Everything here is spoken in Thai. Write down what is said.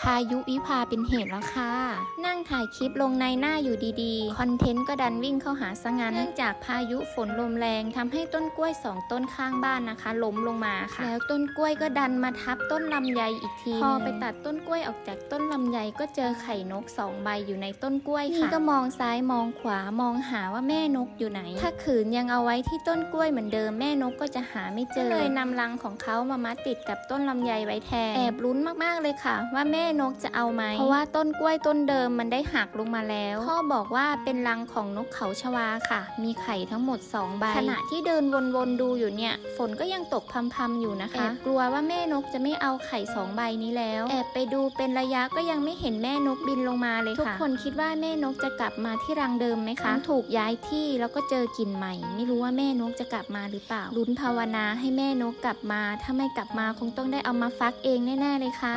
พายุวิภาเป็นเหตุแล้วค่ะ นั่งถ่ายคลิปลงในหน้าอยู่ดีๆ คอนเทนต์ก็ดันวิ่งเข้าหาซะงั้น เนื่องจากพายุฝนลมแรงทำให้ต้นกล้วยสองต้นข้างบ้านนะคะ ล้มลงมาค่ะ แล้วต้นกล้วยก็ดันมาทับต้นลำไยอีกที พอไปตัดต้นกล้วยออกจากต้นลำไยก็เจอไข่นกสองใบอยู่ในต้นกล้วยค่ะนี่ก็มองซ้ายมองขวามองหาว่าแม่นกอยู่ไหน ถ้าขืนยังเอาไว้ที่ต้นกล้วยเหมือนเดิมแม่นกก็จะหาไม่เจอเลยนำรังของเขามามัดติดกับต้นลำไยไว้แทนแอบลุ้นมากๆเลยค่ะ ว่าแม่นกจะเอาไหม เพราะว่าต้นกล้วยต้นเดิมมันได้หักลงมาแล้ว พ่อบอกว่าเป็นรังของนกเขาชวาค่ะ มีไข่ทั้งหมด 2 ใบ ขณะที่เดินวนๆดูอยู่เนี่ย ฝนก็ยังตกพรำๆอยู่นะคะแอบกลัวว่าแม่นกจะไม่เอาไข่สองใบนี้แล้ว แอบไปดูเป็นระยะก็ยังไม่เห็นแม่นกบินลงมาเลยค่ะ ทุกคนคิดว่าแม่นกจะกลับมาที่รังเดิมไหมคะ ถูกย้ายที่แล้วก็เจอกลิ่นใหม่ ไม่รู้ว่าแม่นกจะกลับมาหรือเปล่า ลุ้นภาวนาให้แม่นกกลับมา ถ้าไม่กลับมาคงต้องได้เอามาฟักเองแน่ๆเลยค่ะ